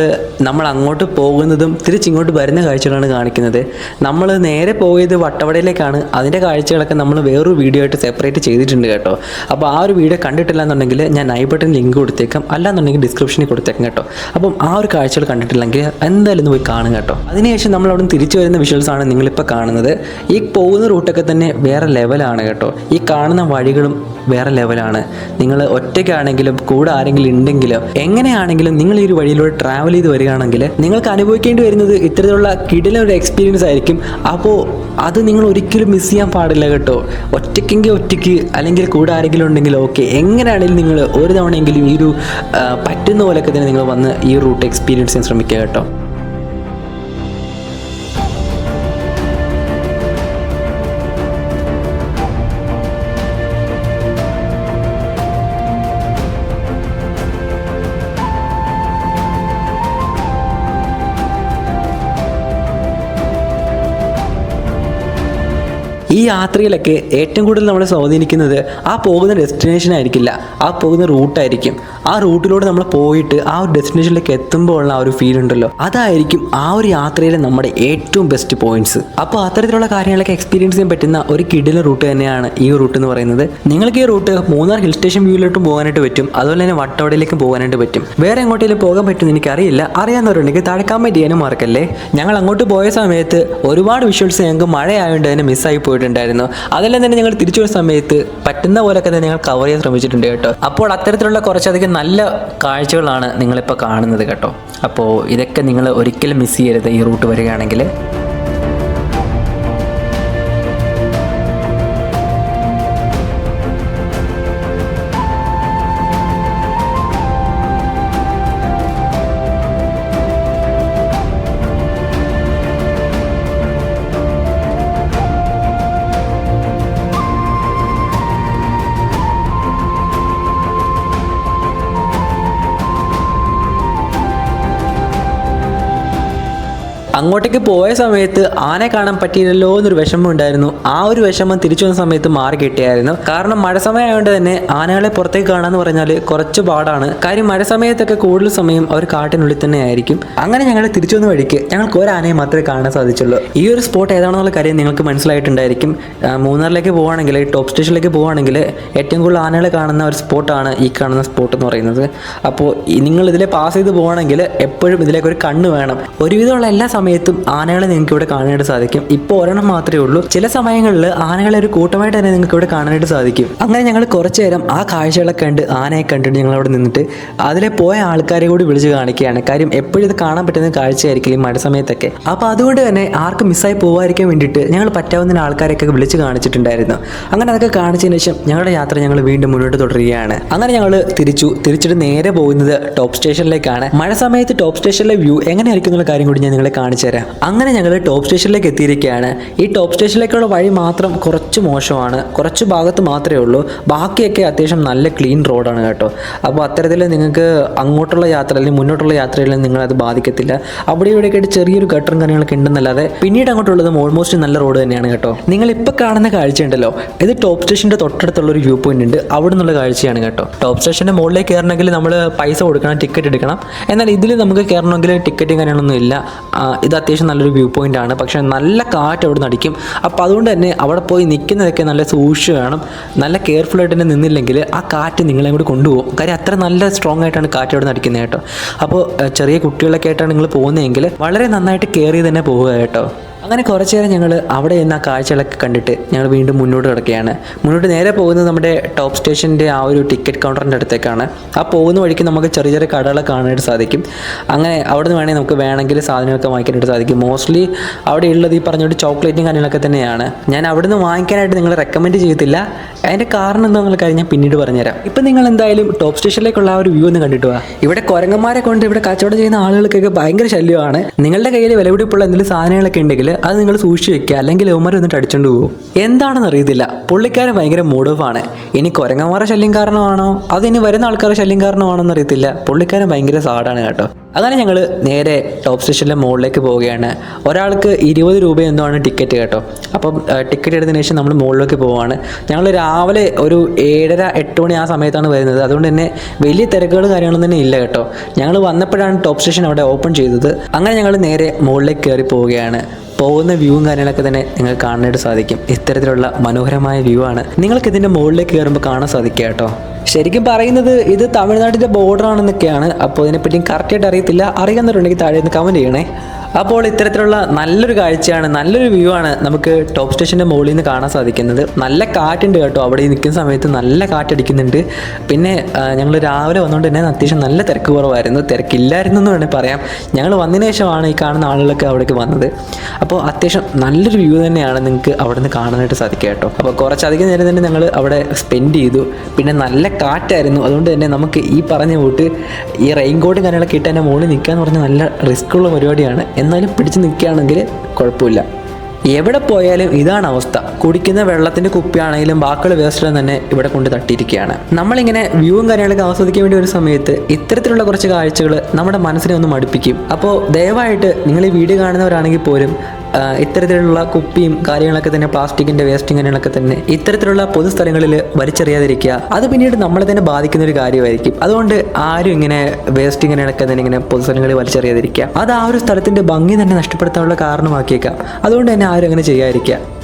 നമ്മൾ അങ്ങോട്ട് പോകുന്നതും തിരിച്ചിങ്ങോട്ട് വരുന്ന കാഴ്ചകളാണ് കാണിക്കുന്നത്. നമ്മൾ നേരെ പോയത് വട്ടവടയിലേക്കാണ്. അതിന്റെ കാഴ്ചകളൊക്കെ നമ്മൾ വേറൊരു വീഡിയോ ആയിട്ട് സെപ്പറേറ്റ് ചെയ്തിട്ടുണ്ട് കേട്ടോ. അപ്പോൾ ആ ഒരു വീഡിയോ കണ്ടിട്ടില്ല എന്നുണ്ടെങ്കിൽ ഞാൻ ഐ ബട്ടൺ ലിങ്ക് കൊടുത്തേക്കാം. അല്ലാന്നുണ്ടെങ്കിൽ ഡിസ്ക്രിപ്ഷനിൽ കൊടുത്തേക്കാം കേട്ടോ. അപ്പം ആ ഒരു കാഴ്ചകൾ കണ്ടിട്ടില്ലെങ്കിൽ എന്തായാലും ഒന്ന് പോയി കാണും കേട്ടോ. അതിനുശേഷം നമ്മൾ അവിടെ നിന്ന് തിരിച്ചു വരുന്ന വിഷ്വൽസ് ആണ് നിങ്ങളിപ്പോൾ കാണുന്നത്. ഈ പോകുന്ന റൂട്ടൊക്കെ തന്നെ വേറെ ലെവലാണ് കേട്ടോ. ഈ കാണുന്ന വഴികളും വേറെ ലെവലാണ് നിങ്ങൾ ഒറ്റയ്ക്കാണെങ്കിലും കൂടെ ആരെങ്കിലും ഉണ്ടെങ്കിലും എങ്ങനെയാണെങ്കിലും നിങ്ങൾ ഈ ഒരു വഴിയിലൂടെ ട്രാവൽ ചെയ്ത് വരികയാണെങ്കിൽ നിങ്ങൾക്ക് അനുഭവിക്കേണ്ടി വരുന്നത് ഇത്തരത്തിലുള്ള കിടിലൊരു ഒരു എക്സ്പീരിയൻസ് ആയിരിക്കും. അപ്പോൾ അത് നിങ്ങൾ ഒരിക്കലും മിസ് ചെയ്യാൻ പാടില്ല കേട്ടോ. ഒറ്റയ്ക്കെങ്കിൽ ഒറ്റയ്ക്ക് അല്ലെങ്കിൽ കൂടെ ആരെങ്കിലും ഉണ്ടെങ്കിൽ ഓക്കെ എങ്ങനെയാണെങ്കിലും നിങ്ങൾ ഒരു തവണയെങ്കിലും ഈ ഒരു പറ്റുന്ന പോലെയൊക്കെ തന്നെ നിങ്ങൾ വന്ന് ഈ റൂട്ട് എക്സ്പീരിയൻസ് ചെയ്യാൻ ശ്രമിക്കുക കേട്ടോ. യാത്രയിലൊക്കെ ഏറ്റവും കൂടുതൽ നമ്മളെ സ്വാധീനിക്കുന്നത് ആ പോകുന്ന ഡെസ്റ്റിനേഷൻ ആയിരിക്കില്ല. ആ പോകുന്ന റൂട്ടായിരിക്കും ആ റൂട്ടിലൂടെ നമ്മൾ പോയിട്ട് ആ ഒരു ഡെസ്റ്റിനേഷനിലേക്ക് എത്തുമ്പോൾ ഉള്ള ആ ഒരു ഫീൽ ഉണ്ടല്ലോ. അതായിരിക്കും ആ ഒരു യാത്രയിലെ നമ്മുടെ ഏറ്റവും ബെസ്റ്റ് പോയിന്റ്സ് അപ്പോൾ അത്തരത്തിലുള്ള കാര്യങ്ങളൊക്കെ എക്സ്പീരിയൻസ് ചെയ്യാൻ പറ്റുന്ന ഒരു കിടിലൻ റൂട്ട് തന്നെയാണ് ഈ റൂട്ട് എന്ന് പറയുന്നത്. നിങ്ങൾക്ക് ഈ റൂട്ട് മൂന്നാർ ഹിൽ സ്റ്റേഷൻ വ്യൂവിലോട്ടും പോകാനായിട്ട് പറ്റും. അതുപോലെ തന്നെ വട്ടവടയിലേക്കും പോകാനായിട്ട് പറ്റും. വേറെ എങ്ങോട്ടേലും പോകാൻ പറ്റുമെന്ന് എനിക്കറിയില്ല. അറിയാവുന്നവരുണ്ടെങ്കിൽ താഴെ കമന്റ് ചെയ്യാനും മറക്കല്ലേ ഞങ്ങൾ അങ്ങോട്ട് പോയ സമയത്ത് ഒരുപാട് വിഷ്വൽസ് ഞങ്ങൾക്ക് മഴയായതുകൊണ്ട് തന്നെ മിസ്സായി പോയിട്ടുണ്ടായിരുന്നു അതെല്ലാം തന്നെ ഞങ്ങൾ തിരിച്ചു വരുന്ന സമയത്ത് പറ്റുന്ന പോലെയൊക്കെ തന്നെ ഞങ്ങൾ കവർ ചെയ്യാൻ ശ്രമിച്ചിട്ടുണ്ട് കേട്ടോ. അപ്പോൾ അത്തരത്തിലുള്ള കുറച്ചധികം നല്ല കാഴ്ചകളാണ് നിങ്ങളിപ്പോൾ കാണുന്നത് കേട്ടോ. അപ്പോൾ ഇതൊക്കെ നിങ്ങൾ ഒരിക്കലും മിസ് ചെയ്യരുത് ഈ റൂട്ട് വരികയാണെങ്കിൽ. അങ്ങോട്ടേക്ക് പോയ സമയത്ത് ആനെ കാണാൻ പറ്റിയില്ലല്ലോ എന്നൊരു വിഷമം ഉണ്ടായിരുന്നു. ആ ഒരു വിഷമം തിരിച്ചു വന്ന സമയത്ത് മാറി കിട്ടിയായിരുന്നു. കാരണം മഴ സമയമായതുകൊണ്ട് തന്നെ ആനകളെ പുറത്തേക്ക് കാണാന്ന് പറഞ്ഞാൽ കുറച്ച് പാടാണ്. കാര്യം മഴ സമയത്തൊക്കെ കൂടുതൽ സമയം അവർ കാട്ടിനുള്ളിൽ തന്നെ ആയിരിക്കും. അങ്ങനെ ഞങ്ങൾ തിരിച്ചു വന്ന വഴിക്ക് ഞങ്ങൾക്ക് ഒരു ആനയെ മാത്രമേ കാണാൻ സാധിച്ചുള്ളൂ. ഈ ഒരു സ്പോട്ട് ഏതാണെന്നുള്ള കാര്യം നിങ്ങൾക്ക് മനസ്സിലായിട്ടുണ്ടായിരിക്കും. മൂന്നാറിലേക്ക് പോവുകയാണെങ്കിൽ ടോപ്പ് സ്റ്റേഷനിലേക്ക് പോവുകയാണെങ്കിൽ ഏറ്റവും കൂടുതൽ ആനകളെ കാണുന്ന ഒരു സ്പോട്ടാണ് ഈ കാണുന്ന സ്പോട്ട് എന്ന് പറയുന്നത്. അപ്പോൾ നിങ്ങൾ ഇതിലെ പാസ് ചെയ്ത് പോവുകയാണെങ്കിൽ എപ്പോഴും ഇതിലേക്ക് ഒരു കണ്ണ് വേണം. ഒരുവിധമുള്ള എല്ലാ ആനകളെ നിങ്ങൾക്ക് ഇവിടെ കാണാനായിട്ട് സാധിക്കും. ഇപ്പോൾ ഒരെണ്ണം മാത്രമേ ഉള്ളൂ. ചില സമയങ്ങളിൽ ആനകളെ ഒരു കൂട്ടമായിട്ട് തന്നെ നിങ്ങൾക്ക് ഇവിടെ കാണാനായിട്ട് സാധിക്കും. അങ്ങനെ ഞങ്ങൾ കുറച്ച് നേരം ആ കാഴ്ചകളൊക്കെ കണ്ട് ആനയെ കണ്ടിട്ട് ഞങ്ങൾ അവിടെ നിന്നിട്ട് അതിലെ പോയ ആൾക്കാരെ കൂടി വിളിച്ച് കാണിക്കുകയാണ്. കാര്യം എപ്പോഴും ഇത് കാണാൻ പറ്റുന്ന കാഴ്ചയായിരിക്കും ഈ മഴ സമയത്തൊക്കെ അപ്പോൾ അതുകൊണ്ട് തന്നെ ആർക്കും മിസ്സായി പോകാതിരിക്കാൻ വേണ്ടിയിട്ട് ഞങ്ങൾ പറ്റാവുന്ന ആൾക്കാരെയൊക്കെ വിളിച്ച് കാണിച്ചിട്ടുണ്ടായിരുന്നു. അങ്ങനെ അതൊക്കെ കാണിച്ചതിന് ശേഷം ഞങ്ങളുടെ യാത്ര ഞങ്ങൾ വീണ്ടും മുന്നോട്ട് തുടരുകയാണ്. അങ്ങനെ ഞങ്ങൾ തിരിച്ചു. തിരിച്ചിട്ട് നേരെ പോകുന്നത് ടോപ്പ് സ്റ്റേഷനിലേക്കാണ്. മഴ സമയത്ത് ടോപ്പ് സ്റ്റേഷനിലെ വ്യൂ എങ്ങനെയായിരിക്കും എന്നുള്ള കാര്യം കൂടി ഞാൻ നിങ്ങളെ കാണിച്ചു കാണിച്ചു തരാം. അങ്ങനെ ഞങ്ങൾ ടോപ്പ് സ്റ്റേഷനിലേക്ക് എത്തിയിരിക്കുകയാണ്. ഈ ടോപ്പ് സ്റ്റേഷനിലേക്കുള്ള വഴി മാത്രം കുറച്ച് മോശമാണ്. കുറച്ച് ഭാഗത്ത് മാത്രമേ ഉള്ളൂ. ബാക്കിയൊക്കെ അത്യാവശ്യം നല്ല ക്ലീൻ റോഡാണ് കേട്ടോ. അപ്പോൾ അത്തരത്തിൽ നിങ്ങൾക്ക് അങ്ങോട്ടുള്ള യാത്ര അല്ലെങ്കിൽ മുന്നോട്ടുള്ള യാത്രയിൽ നിങ്ങളത് ബാധിക്കത്തില്ല. അവിടെ ഇവിടെയൊക്കെ ആയിട്ട് ചെറിയൊരു ഗട്ടറും കാര്യങ്ങളൊക്കെ ഉണ്ടെന്നല്ലാതെ പിന്നീട് അങ്ങോട്ടുള്ളതും ഓൾമോസ്റ്റ് നല്ല റോഡ് തന്നെയാണ് കേട്ടോ. നിങ്ങൾ ഇപ്പോൾ കാണുന്ന കാഴ്ച ഉണ്ടല്ലോ. ഇത് ടോപ്പ് സ്റ്റേഷന്റെ തൊട്ടടുത്തുള്ള ഒരു വ്യൂ പോയിന്റ് ഉണ്ട്. അവിടെ നിന്നുള്ള കാഴ്ചയാണ് കേട്ടോ. ടോപ്പ് സ്റ്റേഷന്റെ മുകളിലേക്ക് കയറണമെങ്കിൽ നമ്മൾ പൈസ കൊടുക്കണം ടിക്കറ്റ് എടുക്കണം. എന്നാൽ ഇതിൽ നമുക്ക് കയറണമെങ്കിൽ ടിക്കറ്റും കാര്യങ്ങളൊന്നും ഇല്ല. ഇത് അത്യാവശ്യം നല്ലൊരു വ്യൂ പോയിന്റ് ആണ്. പക്ഷേ നല്ല കാറ്റ് അവിടെ നിന്ന് അടിക്കും അപ്പോൾ അതുകൊണ്ട് തന്നെ അവിടെ പോയി നിൽക്കുന്നതൊക്കെ നല്ല സൂക്ഷിച്ച് വേണം. നല്ല കെയർഫുൾ ആയിട്ട് തന്നെ നിന്നില്ലെങ്കിൽ ആ കാറ്റ് നിങ്ങളെ കൂടി കൊണ്ടുപോകും. കാര്യം അത്ര നല്ല സ്ട്രോങ് ആയിട്ടാണ് കാറ്റ് അവിടെ നിന്ന് അടിക്കുന്നത് കേട്ടോ അപ്പോൾ ചെറിയ കുട്ടികളൊക്കെ ആയിട്ടാണ് നിങ്ങൾ പോകുന്നതെങ്കിൽ വളരെ നന്നായിട്ട് കെയർ ചെയ്ത് തന്നെ പോവുക കേട്ടോ. അങ്ങനെ കുറച്ചു നേരം ഞങ്ങൾ അവിടെ നിന്ന് ആ കാഴ്ചകളൊക്കെ കണ്ടിട്ട് ഞങ്ങൾ വീണ്ടും മുന്നോട്ട് കിടക്കുകയാണ്. മുന്നോട്ട് നേരെ പോകുന്നത് നമ്മുടെ ടോപ്പ് സ്റ്റേഷന്റെ ആ ഒരു ടിക്കറ്റ് കൗണ്ടറിന്റെ അടുത്തേക്കാണ്. ആ പോകുന്ന വഴിക്ക് നമുക്ക് ചെറിയ ചെറിയ കടകളെ കാണാനായിട്ട് സാധിക്കും. അങ്ങനെ അവിടെ നിന്ന് വേണമെങ്കിൽ നമുക്ക് വേണമെങ്കിൽ സാധനങ്ങളൊക്കെ വാങ്ങിക്കാനായിട്ട് സാധിക്കും. മോസ്റ്റ്ലി അവിടെ ഉള്ളത് ഈ പറഞ്ഞോട്ട് ചോക്ലേറ്റും കാര്യങ്ങളൊക്കെ തന്നെയാണ്. ഞാൻ അവിടെ നിന്ന് വാങ്ങിക്കാനായിട്ട് നിങ്ങൾ റെക്കമെൻഡ് ചെയ്യത്തില്ല അതിന്റെ കാരണം എന്താണെന്നുള്ള കാര്യം ഞാൻ പിന്നീട് പറഞ്ഞുതരാം. ഇപ്പം നിങ്ങൾ എന്തായാലും ടോപ്പ് സ്റ്റേഷനിലേക്കുള്ള ആ ഒരു വ്യൂ ഒന്ന് കണ്ടിട്ട് വാ ഇവിടെ കുരങ്ങന്മാരെ കൊണ്ട് ഇവിടെ കച്ചവടം ചെയ്യുന്ന ആളുകൾക്കൊക്കെ ഭയങ്കര ശല്യമാണ്. നിങ്ങളുടെ കയ്യിൽ വിലപിടിപ്പുള്ള എന്തെങ്കിലും സാധനങ്ങളൊക്കെ ഉണ്ടെങ്കിൽ അത് നിങ്ങൾ സൂക്ഷിച്ച് വെക്കുക. അല്ലെങ്കിൽ ലവ്മാർ വന്നിട്ട് അടിച്ചോണ്ട് പോകും എന്താണെന്ന് അറിയത്തില്ല. പുള്ളിക്കാരൻ ഭയങ്കര മൂഡ് ഓഫ് ആണ്. ഇനി കുരങ്ങന്മാരുടെ ശല്യം കാരണമാണോ? അത് ഇനി വരുന്ന ആൾക്കാരുടെ ശല്യം കാരണമാണോ എന്നറിയത്തില്ല പുള്ളിക്കാരൻ ഭയങ്കര സാഡാണ് കേട്ടോ. അങ്ങനെ ഞങ്ങൾ നേരെ ടോപ്പ് സ്റ്റേഷനിലെ മുകളിലേക്ക് പോവുകയാണ്. ഒരാൾക്ക് ഇരുപത് രൂപ എന്തോആണ് ടിക്കറ്റ് കേട്ടോ. അപ്പം ടിക്കറ്റ് എടുത്തതിന് ശേഷം നമ്മൾ മുകളിലേക്ക് പോവുകയാണ് ഞങ്ങൾ രാവിലെ ഒരു ഏഴര എട്ട് മണി ആ സമയത്താണ് വരുന്നത്. അതുകൊണ്ട് തന്നെ വലിയ തിരക്കുകൾ കാര്യങ്ങളൊന്നും തന്നെ ഇല്ല കേട്ടോ. ഞങ്ങൾ വന്നപ്പോഴാണ് ടോപ്പ് സ്റ്റേഷൻ അവിടെ ഓപ്പൺ ചെയ്തത്. അങ്ങനെ ഞങ്ങൾ നേരെ മുകളിലേക്ക് കയറി പോവുകയാണ്. പോകുന്ന വ്യൂവും കാര്യങ്ങളൊക്കെ തന്നെ നിങ്ങൾക്ക് കാണാനായിട്ട് സാധിക്കും. ഇത്തരത്തിലുള്ള മനോഹരമായ വ്യൂ ആണ്. നിങ്ങൾക്ക് ഇതിന്റെ മുകളിലേക്ക് കയറുമ്പോൾ കാണാൻ സാധിക്കുക കേട്ടോ. ശരിക്കും പറയുന്നത് ഇത് തമിഴ്നാട്ടിന്റെ ബോർഡർ ആണെന്നൊക്കെയാണ്. അപ്പോൾ ഇതിനെപ്പറ്റി കറക്റ്റായിട്ട് അറിയത്തില്ല. അറിയാമെന്നുണ്ടെങ്കിൽ താഴെ നിന്ന് കമന്റ് ചെയ്യണേ. അപ്പോൾ ഇത്തരത്തിലുള്ള നല്ലൊരു കാഴ്ചയാണ് നല്ലൊരു വ്യൂ ആണ് നമുക്ക് ടോപ്പ് സ്റ്റേഷന്റെ മുകളിൽ നിന്ന് കാണാൻ സാധിക്കുന്നത്. നല്ല കാറ്റുണ്ട് കേട്ടോ അവിടെ നിൽക്കുന്ന സമയത്ത് നല്ല കാറ്റടിക്കുന്നുണ്ട്. പിന്നെ ഞങ്ങൾ രാവിലെ വന്നുകൊണ്ട് തന്നെ അത്യാവശ്യം നല്ല തിരക്ക് കുറവായിരുന്നു. തിരക്കില്ലായിരുന്നു എന്ന് വേണമെങ്കിൽ പറയാം. ഞങ്ങൾ വന്നതിന് ശേഷമാണ് ഈ കാണുന്ന ആളുകളൊക്കെ അവിടേക്ക് വന്നത്. അപ്പോൾ അത്യാവശ്യം നല്ലൊരു വ്യൂ തന്നെയാണ് നിങ്ങൾക്ക് അവിടെ നിന്ന് കാണാനായിട്ട് സാധിക്കുക കേട്ടോ. അപ്പോൾ കുറച്ചധികം നേരം തന്നെ ഞങ്ങൾ അവിടെ സ്പെൻഡ് ചെയ്തു. പിന്നെ നല്ല കാറ്റായിരുന്നു. അതുകൊണ്ട് തന്നെ നമുക്ക് ഈ പറഞ്ഞ കൂട്ട് ഈ റെയിൻകോട്ടും കാര്യങ്ങളൊക്കെ ഇട്ട് തന്നെ മുകളിൽ നിൽക്കുക എന്ന് പറഞ്ഞാൽ നല്ല റിസ്ക് ഉള്ള പരിപാടിയാണ്. എന്നാലും പിടിച്ചു നിൽക്കുകയാണെങ്കിൽ കുഴപ്പമില്ല. എവിടെ പോയാലും ഇതാണ് അവസ്ഥ. കുടിക്കുന്ന വെള്ളത്തിന്റെ കുപ്പിയാണെങ്കിലും ബാക്കിയുള്ള വേസ്റ്റിലും തന്നെ ഇവിടെ കൊണ്ട് തട്ടിയിരിക്കുകയാണ്. നമ്മളിങ്ങനെ വ്യൂവും കാര്യങ്ങളൊക്കെ ആസ്വദിക്കാൻ വേണ്ടി ഒരു സമയത്ത് ഇത്തരത്തിലുള്ള കുറച്ച് കാഴ്ചകൾ നമ്മുടെ മനസ്സിനെ ഒന്ന് മടുപ്പിക്കും. അപ്പോൾ ദയവായിട്ട് നിങ്ങൾ ഈ വീഡിയോ കാണുന്നവരാണെങ്കിൽ പോലും ഇത്തരത്തിലുള്ള കുപ്പിയും കാര്യങ്ങളൊക്കെ തന്നെ പ്ലാസ്റ്റിക്കിന്റെ വേസ്റ്റും കാര്യങ്ങളൊക്കെ തന്നെ ഇത്തരത്തിലുള്ള പൊതുസ്ഥലങ്ങളിൽ വലിച്ചെറിയാതിരിക്കുക അത് പിന്നീട് നമ്മളെ തന്നെ ബാധിക്കുന്ന ഒരു കാര്യമായിരിക്കും. അതുകൊണ്ട് ആരും ഇങ്ങനെ വേസ്റ്റ് ഇങ്ങനെയൊക്കെ തന്നെ ഇങ്ങനെ പൊതുസ്ഥലങ്ങളിൽ വലിച്ചെറിയാതിരിക്കുക. അത് ആ ഒരു സ്ഥലത്തിന്റെ ഭംഗി തന്നെ നഷ്ടപ്പെടുത്താനുള്ള കാരണമാക്കിയേക്കാം. അതുകൊണ്ട് തന്നെ ആരും അങ്ങനെ ചെയ്യാതിരിക്കുക.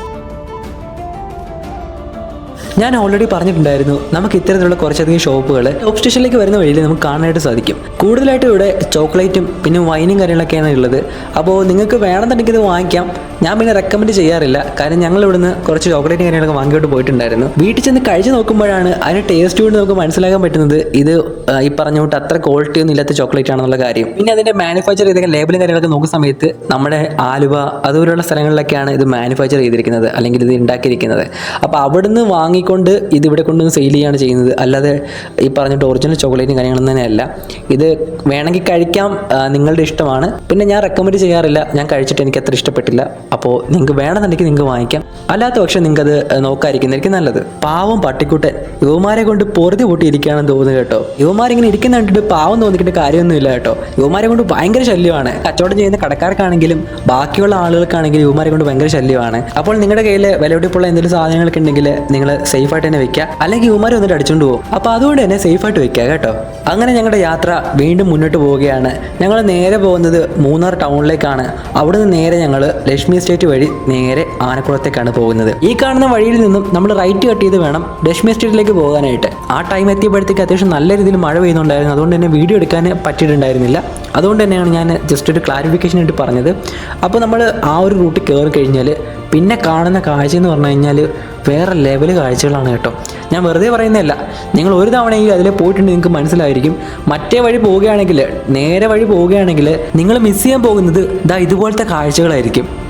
ഞാൻ ഓൾറെഡി പറഞ്ഞിട്ടുണ്ടായിരുന്നു നമുക്ക് ഇത്തരത്തിലുള്ള കുറച്ചധികം ഷോപ്പുകൾ ടോപ്പ് സ്റ്റേഷനിലേക്ക് വരുന്ന വഴിയിൽ നമുക്ക് കാണാനായിട്ട് സാധിക്കും. കൂടുതലായിട്ടും ഇവിടെ ചോക്ലേറ്റും പിന്നെ വൈനും കാര്യങ്ങളൊക്കെയാണ് ഉള്ളത്. അപ്പോൾ നിങ്ങൾക്ക് വേണമെന്നുണ്ടെങ്കിൽ ഇത് വാങ്ങിക്കാം. ഞാൻ പിന്നെ റെക്കമെൻഡ് ചെയ്യാറില്ല. കാരണം ഞങ്ങൾ ഇവിടുന്ന് കുറച്ച് ചോക്ലേറ്റ് കാര്യങ്ങളൊക്കെ വാങ്ങിയിട്ട് പോയിട്ടുണ്ടായിരുന്നു. വീട്ടിൽ ചെന്ന് കഴിച്ച് നോക്കുമ്പോഴാണ് അതിന് ടേസ്റ്റ് കൊണ്ട് നമുക്ക് മനസ്സിലാക്കാൻ പറ്റുന്നത് ഇത് ഈ പറഞ്ഞ കൊണ്ട് അത്ര ക്വാളിറ്റി ഒന്നും ഇല്ലാത്ത ചോക്ലേറ്റ് ആണെന്നുള്ള കാര്യം. പിന്നെ അതിന്റെ മാനുഫാക്ചർ ചെയ്തൊക്കെ ലേബലും കാര്യങ്ങളൊക്കെ നോക്കുന്ന സമയത്ത് നമ്മുടെ ആലുവ അതുപോലുള്ള സ്ഥലങ്ങളിലൊക്കെയാണ് ഇത് മാനുഫാക്ചർ ചെയ്തിരിക്കുന്നത് അല്ലെങ്കിൽ ഇത് ഉണ്ടാക്കിയിരിക്കുന്നത്. അപ്പോൾ അവിടുന്ന് വാങ്ങിക്കൊണ്ട് ഇത് ഇവിടെ കൊണ്ടുവന്ന് സെയിൽ ചെയ്യുകയാണ് ചെയ്യുന്നത്. അല്ലാതെ ഈ പറഞ്ഞിട്ട് ഒറിജിനൽ ചോക്ലേറ്റും കാര്യങ്ങളും തന്നെയല്ല. ഇത് വേണമെങ്കിൽ കഴിക്കാം നിങ്ങളുടെ ഇഷ്ടമാണ്. പിന്നെ ഞാൻ റെക്കമെൻഡ് ചെയ്യാറില്ല. ഞാൻ കഴിച്ചിട്ട് എനിക്ക് അത്ര ഇഷ്ടപ്പെട്ടില്ല. അപ്പോൾ നിങ്ങൾക്ക് വേണമെന്നുണ്ടെങ്കിൽ നിങ്ങൾക്ക് വാങ്ങിക്കാം. അല്ലാത്ത പക്ഷം നിങ്ങൾക്കത് നോക്കാതിരിക്കുന്നതായിരിക്കും നല്ലത്. പാവം പട്ടിക്കുട്ടൻ. യുവമാരെ കൊണ്ട് പൊറുതി പൊട്ടിയിരിക്കുകയാണെന്ന് തോന്നുന്നു കേട്ടോ. യുവമാരിങ്ങനെ ഇരിക്കുന്ന കണ്ടിട്ട് പാവം തോന്നിക്കേണ്ട കാര്യമൊന്നുമില്ല കേട്ടോ. യുവമാരെ കൊണ്ട് ഭയങ്കര ശല്യമാണ്. കച്ചവടം ചെയ്യുന്ന കടക്കാർക്കാണെങ്കിലും ബാക്കിയുള്ള ആളുകൾക്കാണെങ്കിലും യുവമാരെ കൊണ്ട് ഭയങ്കര ശല്യമാണ്. അപ്പോൾ നിങ്ങളുടെ കയ്യിൽ വിലപിടിപ്പുള്ള എന്തെങ്കിലും സാധനങ്ങളൊക്കെ ഉണ്ടെങ്കിൽ നിങ്ങൾ സേഫ് ആയിട്ട് തന്നെ വെക്കുക. അല്ലെങ്കിൽ യുവമാർ വന്നിട്ട് അടിച്ചുകൊണ്ട് പോകും. അപ്പോൾ അതുകൊണ്ട് തന്നെ സേഫ് ആയിട്ട് വെക്കുക കേട്ടോ. അങ്ങനെ ഞങ്ങളുടെ യാത്ര വീണ്ടും മുന്നോട്ട് പോവുകയാണ്. ഞങ്ങൾ നേരെ പോകുന്നത് മൂന്നാർ ടൗണിലേക്കാണ്. അവിടെ നിന്ന് നേരെ ഞങ്ങൾ ലക്ഷ്മി എസ്റ്റേറ്റ് വഴി നേരെ ആനക്കുളത്തേക്കാണ് പോകുന്നത്. ഈ കാണുന്ന വഴിയിൽ നിന്നും നമ്മൾ റൈറ്റ് കട്ട് ചെയ്ത് വേണം ലക്ഷ്മി എസ്റ്റേറ്റിലേക്ക് പോകാനായിട്ട്. ആ ടൈം എത്തിയപ്പോഴത്തേക്ക് അത്യാവശ്യം നല്ല രീതിയിൽ മഴ പെയ്യുന്നുണ്ടായിരുന്നു. അതുകൊണ്ട് തന്നെ വീഡിയോ എടുക്കാൻ പറ്റിയിട്ടുണ്ടായിരുന്നില്ല. അതുകൊണ്ട് തന്നെയാണ് ഞാൻ ജസ്റ്റ് ഒരു ക്ലാരിഫിക്കേഷൻ ആയിട്ട് പറഞ്ഞത്. അപ്പോൾ നമ്മൾ ആ ഒരു റൂട്ട് കയറി കഴിഞ്ഞാൽ പിന്നെ കാണുന്ന കാഴ്ച എന്ന് പറഞ്ഞു കഴിഞ്ഞാൽ വേറെ ലെവൽ കാഴ്ചകളാണ് കേട്ടോ. ഞാൻ വെറുതെ പറയുന്നതല്ല. നിങ്ങൾ ഒരു തവണയെങ്കിലും അതിൽ പോയിട്ടുണ്ട് നിങ്ങൾക്ക് മനസ്സിലായിരിക്കും. മറ്റേ വഴി പോവുകയാണെങ്കിൽ നേരെ വഴി പോവുകയാണെങ്കിൽ നിങ്ങൾ മിസ് ചെയ്യാൻ പോകുന്നത് ഇതാ ഇതുപോലത്തെ കാഴ്ചകളായിരിക്കും.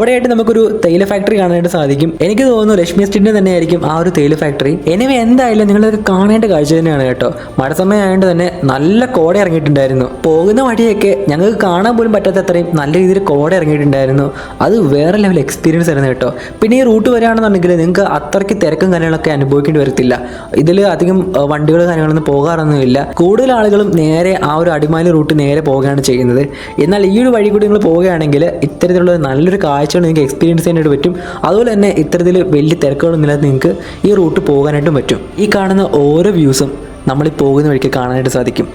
അവിടെയായിട്ട് നമുക്കൊരു തേയില ഫാക്ടറി കാണാനായിട്ട് സാധിക്കും. എനിക്ക് തോന്നുന്നു ലക്ഷ്മി എസ്റ്റേറ്റിന്റെ തന്നെയായിരിക്കും ആ ഒരു തേയില ഫാക്ടറി എനിവേ എന്തായാലും നിങ്ങളൊക്കെ കാണേണ്ട കാഴ്ച തന്നെയാണ് കേട്ടോ. മഴ സമയമായതുകൊണ്ട് തന്നെ നല്ല കോട ഇറങ്ങിയിട്ടുണ്ടായിരുന്നു. പോകുന്ന വഴിയൊക്കെ ഞങ്ങൾക്ക് കാണാൻ പോലും പറ്റാത്ത അത്രയും നല്ല രീതിയിൽ കോട ഇറങ്ങിയിട്ടുണ്ടായിരുന്നു. അത് വേറെ ലെവൽ എക്സ്പീരിയൻസ് ആയിരുന്നു കേട്ടോ. പിന്നെ ഈ റൂട്ട് വരികയാണെന്നുണ്ടെങ്കിൽ നിങ്ങൾക്ക് അത്രയ്ക്ക് തിരക്കും കാര്യങ്ങളൊക്കെ അനുഭവിക്കേണ്ടി വരത്തില്ല. ഇതിൽ അധികം വണ്ടികൾ കാര്യങ്ങളൊന്നും പോകാറൊന്നുമില്ല കൂടുതൽ ആളുകളും നേരെ ആ ഒരു അടിമാലി റൂട്ട് നേരെ പോവുകയാണ് ചെയ്യുന്നത്. എന്നാൽ ഈ ഒരു വഴി കൂടി നിങ്ങൾ പോവുകയാണെങ്കിൽ ഇത്തരത്തിലുള്ള നല്ലൊരു കാഴ്ചകൾ നിങ്ങൾക്ക് എക്സ്പീരിയൻസ് ചെയ്യാനായിട്ട് പറ്റും. അതുപോലെ തന്നെ ഇത്തരത്തിൽ വലിയ തിരക്കുകളൊന്നും ഇല്ലാതെ നിങ്ങൾക്ക് ഈ റൂട്ട് പോകാനായിട്ടും പറ്റും. ഈ കാണുന്ന ഓരോ വ്യൂസും നമ്മൾ ഈ പോകുന്ന വഴിക്ക് കാണാനായിട്ട് സാധിക്കും.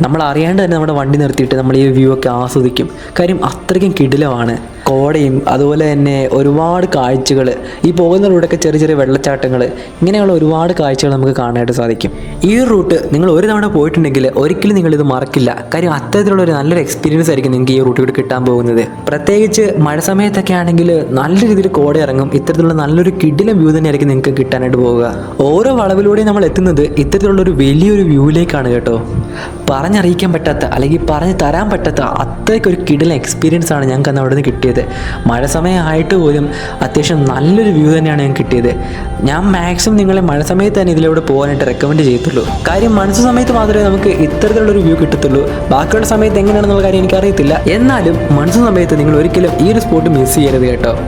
നമ്മൾ അറിയാണ്ട് തന്നെ നമ്മുടെ വണ്ടി നിർത്തിയിട്ട് നമ്മൾ ഈ വ്യൂ ഒക്കെ ആസ്വദിക്കും. കാര്യം അത്രയ്ക്കും കിടിലമാണ്. കോടയും അതുപോലെ തന്നെ ഒരുപാട് കാഴ്ചകൾ ഈ പോകുന്ന റൂട്ടൊക്കെ ചെറിയ ചെറിയ വെള്ളച്ചാട്ടങ്ങൾ ഇങ്ങനെയുള്ള ഒരുപാട് കാഴ്ചകൾ നമുക്ക് കാണാനായിട്ട് സാധിക്കും. ഈ റൂട്ട് നിങ്ങൾ ഒരു തവണ പോയിട്ടുണ്ടെങ്കിൽ ഒരിക്കലും നിങ്ങളിത് മറക്കില്ല. കാര്യം അത്തരത്തിലുള്ള ഒരു നല്ലൊരു എക്സ്പീരിയൻസ് ആയിരിക്കും നിങ്ങൾക്ക് ഈ റൂട്ടിലൂടെ കിട്ടാൻ പോകുന്നത്. പ്രത്യേകിച്ച് മഴ സമയത്തൊക്കെ ആണെങ്കിൽ നല്ല രീതിയിൽ കോട ഇറങ്ങും. ഇത്തരത്തിലുള്ള നല്ലൊരു കിടിലം വ്യൂ തന്നെയായിരിക്കും നിങ്ങൾക്ക് കിട്ടാനായിട്ട് പോവുക. ഓരോ വളവിലൂടെയും നമ്മൾ എത്തുന്നത് ഇത്തരത്തിലുള്ള ഒരു വലിയൊരു വ്യൂവിലേക്കാണ് കേട്ടോ. പറഞ്ഞറിയിക്കാൻ പറ്റാത്ത അല്ലെങ്കിൽ പറഞ്ഞ് തരാൻ പറ്റാത്ത അത്രയ്ക്കൊരു കിടിലം എക്സ്പീരിയൻസ് ആണ് ഞങ്ങൾക്ക് അന്ന് അവിടെ നിന്ന് കിട്ടിയത്. മഴ സമയമായിട്ട് പോലും അത്യാവശ്യം നല്ലൊരു വ്യൂ തന്നെയാണ് ഞാൻ കിട്ടിയത്. ഞാൻ മാക്സിമം നിങ്ങളെ മഴ സമയത്ത് തന്നെ ഇതിലൂടെ പോകാനായിട്ട് റെക്കമെൻഡ് ചെയ്യത്തുള്ളൂ കാര്യം മനസ്സ് സമയത്ത് മാത്രമേ നമുക്ക് ഇത്തരത്തിലുള്ളൊരു വ്യൂ കിട്ടത്തുള്ളൂ. ബാക്കിയുള്ള സമയത്ത് എങ്ങനെയാണെന്നുള്ള കാര്യം എനിക്കറിയത്തില്ല. എന്നാലും മനസ്സ് സമയത്ത് നിങ്ങൾ ഒരിക്കലും ഈ ഒരു സ്പോട്ട് മിസ് ചെയ്യരുത് കേട്ടോ.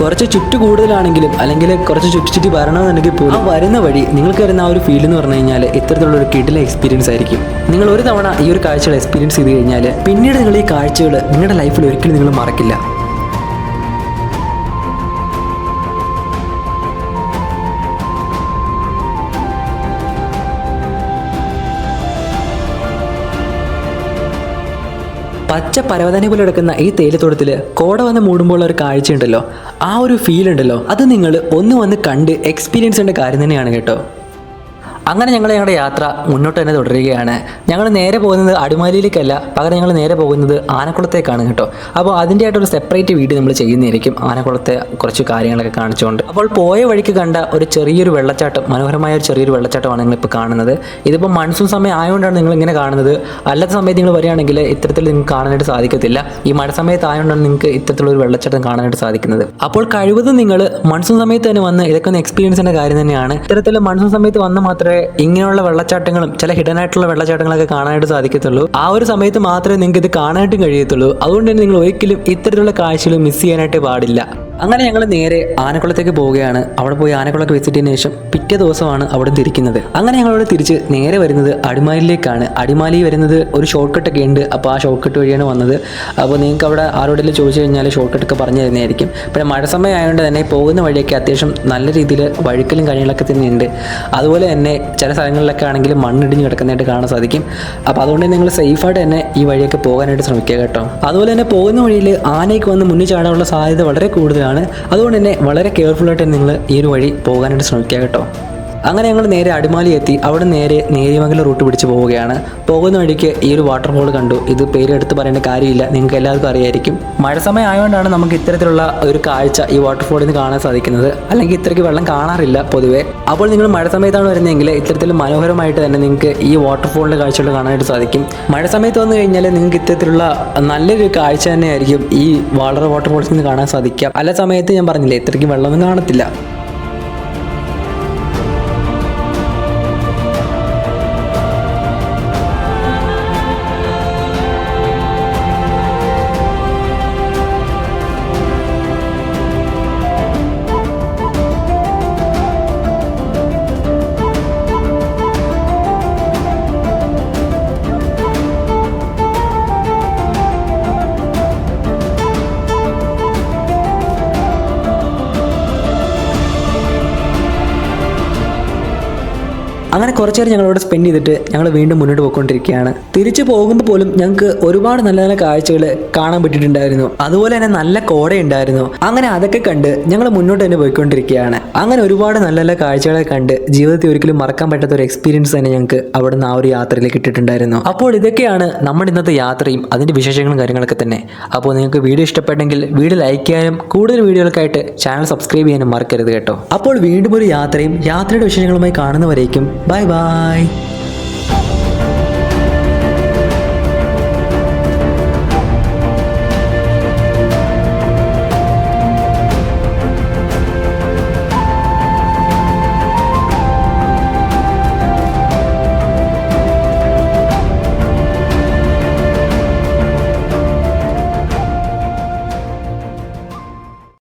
കുറച്ച് ചുറ്റു കൂടുതലാണെങ്കിലും അല്ലെങ്കിൽ കുറച്ച് ചുറ്റി ചുറ്റി വരണമെന്നുണ്ടെങ്കിൽ പോലും ആ വരുന്ന വഴി നിങ്ങൾക്ക് വരുന്ന ആ ഒരു ഫീൽ എന്ന് പറഞ്ഞു കഴിഞ്ഞാൽ ഇത്തരത്തിലുള്ള ഒരു കിടില എക്സ്പീരിയൻസ് ആയിരിക്കും. നിങ്ങൾ ഒരു തവണ ഈ ഒരു കാഴ്ചകൾ എക്സ്പീരിയൻസ് ചെയ്ത് കഴിഞ്ഞാൽ പിന്നീട് നിങ്ങൾ ഈ കാഴ്ചകൾ നിങ്ങളുടെ ലൈഫിൽ ഒരിക്കലും നിങ്ങൾ മറക്കില്ല. പച്ച പരവതനെ പോലെ കിടക്കുന്ന ഈ തേയിലത്തോട്ടത്തിൽ കോട വന്ന് മൂടുമ്പോൾ ഒരു കാഴ്ചയുണ്ടല്ലോ. ആ ഒരു ഫീൽ ഉണ്ടല്ലോ. അത് നിങ്ങൾ ഒന്ന് വന്ന് കണ്ട് എക്സ്പീരിയൻസ് ചെയ്യേണ്ട കാര്യം തന്നെയാണ് കേട്ടോ. അങ്ങനെ ഞങ്ങൾ ഞങ്ങളുടെ യാത്ര മുന്നോട്ട് തന്നെ തുടരുകയാണ്. ഞങ്ങൾ നേരെ പോകുന്നത് അടിമാലിയിലേക്കല്ല. പകരം ഞങ്ങൾ നേരെ പോകുന്നത് ആനക്കുളത്തേക്കാണ് കേട്ടോ. അപ്പോൾ അതിന്റെ ആയിട്ടൊരു സെപ്പറേറ്റ് വീട് നമ്മൾ ചെയ്യുന്നതായിരിക്കും ആനക്കുളത്തെ കുറച്ച് കാര്യങ്ങളൊക്കെ കാണിച്ചുകൊണ്ട്. അപ്പോൾ പോയ വഴിക്ക് കണ്ട ഒരു ചെറിയൊരു വെള്ളച്ചാട്ടം മനോഹരമായ ഒരു ചെറിയൊരു വെള്ളച്ചാട്ടമാണ് നിങ്ങളിപ്പോൾ കാണുന്നത്. ഇതിപ്പോൾ മൺസൂൺ സമയം ആയതുകൊണ്ടാണ് നിങ്ങൾ ഇങ്ങനെ കാണുന്നത്. അല്ലാത്ത സമയത്ത് നിങ്ങൾ വരികയാണെങ്കിൽ ഇത്തരത്തിൽ നിങ്ങൾക്ക് കാണാനായിട്ട് സാധിക്കത്തില്ല. ഈ മഴ സമയത്ത് ആയതുകൊണ്ടാണ് നിങ്ങൾക്ക് ഇത്തരത്തിലുള്ള ഒരു വെള്ളച്ചാട്ടം കാണാനായിട്ട് സാധിക്കുന്നത്. അപ്പോൾ കഴിവതും നിങ്ങൾ മൺസൂൺ സമയത്ത് തന്നെ വന്ന് ഇതൊക്കെ ഒന്ന് എക്സ്പീരിയൻസിന്റെ കാര്യം തന്നെയാണ്. ഇത്തരത്തിൽ മൺസൂൺ സമയത്ത് വന്ന് മാത്രമേ ഇങ്ങനെയുള്ള വെള്ളച്ചാട്ടങ്ങളും ചില ഹിഡൻ ആയിട്ടുള്ള വെള്ളച്ചാട്ടങ്ങളൊക്കെ കാണാനായിട്ട് സാധിക്കത്തുള്ളൂ. ആ ഒരു സമയത്ത് മാത്രമേ നിങ്ങൾക്ക് ഇത് കാണാനായിട്ട് കഴിയത്തുള്ളൂ. അതുകൊണ്ട് തന്നെ നിങ്ങൾ ഒരിക്കലും ഇത്തരത്തിലുള്ള കാഴ്ചകൾ മിസ് ചെയ്യാനായിട്ട് പാടില്ല. അങ്ങനെ ഞങ്ങൾ നേരെ ആനക്കുളത്തേക്ക് പോവുകയാണ്. അവിടെ പോയി ആനക്കുളമൊക്കെ വെച്ചിട്ടതിന് ശേഷം പിറ്റേ ദിവസമാണ് അവിടെ തിരിക്കുന്നത്. അങ്ങനെ ഞങ്ങൾ അവിടെ തിരിച്ച് നേരെ വരുന്നത് അടിമാലിയിലേക്കാണ്. അടിമാലി വരുന്നത് ഒരു ഷോർട്ട് കട്ടൊക്കെ ഉണ്ട്. അപ്പോൾ ആ ഷോർട്ട് കട്ട് വഴിയാണ് വന്നത്. അപ്പോൾ നിങ്ങൾക്ക് അവിടെ ആരോടെങ്കിലും ചോദിച്ചു കഴിഞ്ഞാൽ ഷോർട്ട് കട്ടൊക്കെ പറഞ്ഞു തരുന്നതായിരിക്കും. പിന്നെ മഴ സമയം ആയതുകൊണ്ട് തന്നെ പോകുന്ന വഴിയൊക്കെ അത്യാവശ്യം നല്ല രീതിയിൽ വഴുക്കലും കാര്യങ്ങളൊക്കെ തന്നെയുണ്ട്. അതുപോലെ തന്നെ ചില സ്ഥലങ്ങളിലൊക്കെ ആണെങ്കിൽ മണ്ണിടിഞ്ഞ് കിടക്കുന്നതായിട്ട് കാണാൻ സാധിക്കും. അപ്പോൾ അതുകൊണ്ട് തന്നെ നിങ്ങൾ സേഫായിട്ട് തന്നെ ഈ വഴിയൊക്കെ പോകാനായിട്ട് ശ്രമിക്കുക കേട്ടോ. അതുപോലെ തന്നെ പോകുന്ന വഴിയിൽ ആനയ്ക്ക് വന്ന് മുന്നിൽ ചാടാനുള്ള സാധ്യത വളരെ കൂടുതലാണ്. അതുകൊണ്ട് തന്നെ വളരെ കെയർഫുള്ളായിട്ട് നിങ്ങൾ ഈ ഒരു വഴി പോകാനായിട്ട് ശ്രമിക്കുക കേട്ടോ. അങ്ങനെ ഞങ്ങൾ നേരെ അടിമാലി എത്തി. അവിടെ നേരെ നേരിയമംഗലം റൂട്ട് പിടിച്ച് പോവുകയാണ്. പോകുന്ന വഴിക്ക് ഈ ഒരു വാട്ടർഫോൾ കണ്ടു. ഇത് പേരെടുത്ത് പറയേണ്ട കാര്യമില്ല. നിങ്ങൾക്ക് എല്ലാവർക്കും അറിയായിരിക്കും. മഴ സമയം ആയതുകൊണ്ടാണ് നമുക്ക് ഇത്തരത്തിലുള്ള ഒരു കാഴ്ച ഈ വാട്ടർഫോളിൽ നിന്ന് കാണാൻ സാധിക്കുന്നത്. അല്ലെങ്കിൽ ഇത്രയ്ക്ക് വെള്ളം കാണാറില്ല പൊതുവേ. അപ്പോൾ നിങ്ങൾ മഴ സമയത്താണ് വരുന്നതെങ്കിൽ ഇത്തരത്തിൽ മനോഹരമായിട്ട് തന്നെ നിങ്ങൾക്ക് ഈ വാട്ടർഫോളിന്റെ കാഴ്ചകൾ കാണാനായിട്ട് സാധിക്കും. മഴ സമയത്ത് വന്നു കഴിഞ്ഞാൽ നിങ്ങൾക്ക് ഇത്തരത്തിലുള്ള നല്ലൊരു കാഴ്ച തന്നെയായിരിക്കും ഈ വാളർ വാട്ടർഫോൾസിൽ നിന്ന് കാണാൻ സാധിക്കുക. പല സമയത്ത് ഞാൻ പറഞ്ഞില്ലേ ഇത്രയ്ക്ക് വെള്ളമൊന്നും കാണത്തില്ല. കുറച്ച് നേരം ഞങ്ങളിവിടെ സ്പെൻഡ് ചെയ്തിട്ട് ഞങ്ങൾ വീണ്ടും മുന്നോട്ട് പോയിക്കൊണ്ടിരിക്കുകയാണ്. തിരിച്ചു പോകുമ്പോൾ പോലും ഞങ്ങൾക്ക് ഒരുപാട് നല്ല നല്ല കാഴ്ചകൾ കാണാൻ പറ്റിയിട്ടുണ്ടായിരുന്നു. അതുപോലെ തന്നെ നല്ല കോട ഉണ്ടായിരുന്നു അങ്ങനെ അതൊക്കെ കണ്ട് ഞങ്ങൾ മുന്നോട്ട് തന്നെ പോയിക്കൊണ്ടിരിക്കുകയാണ്. അങ്ങനെ ഒരുപാട് നല്ല നല്ല കാഴ്ചകളെ കണ്ട് ജീവിതത്തിൽ ഒരിക്കലും മറക്കാൻ പറ്റാത്ത ഒരു എക്സ്പീരിയൻസ് തന്നെ ഞങ്ങൾക്ക് അവിടുന്ന് ആ ഒരു യാത്രയിൽ കിട്ടിയിട്ടുണ്ടായിരുന്നു അപ്പോൾ ഇതൊക്കെയാണ് നമ്മുടെ ഇന്നത്തെ യാത്രയും അതിന്റെ വിശേഷങ്ങളും കാര്യങ്ങളൊക്കെ തന്നെ. അപ്പോൾ നിങ്ങൾക്ക് വീഡിയോ ഇഷ്ടപ്പെട്ടെങ്കിൽ വീഡിയോ ലൈക്ക് ചെയ്യാനും കൂടുതൽ വീഡിയോകൾക്കായിട്ട് ചാനൽ സബ്സ്ക്രൈബ് ചെയ്യാനും മറക്കരുത് കേട്ടോ. അപ്പോൾ വീണ്ടും ഒരു യാത്രയും യാത്രയുടെ വിശേഷങ്ങളുമായി കാണുന്നവരേക്കും. Bye bye Bye.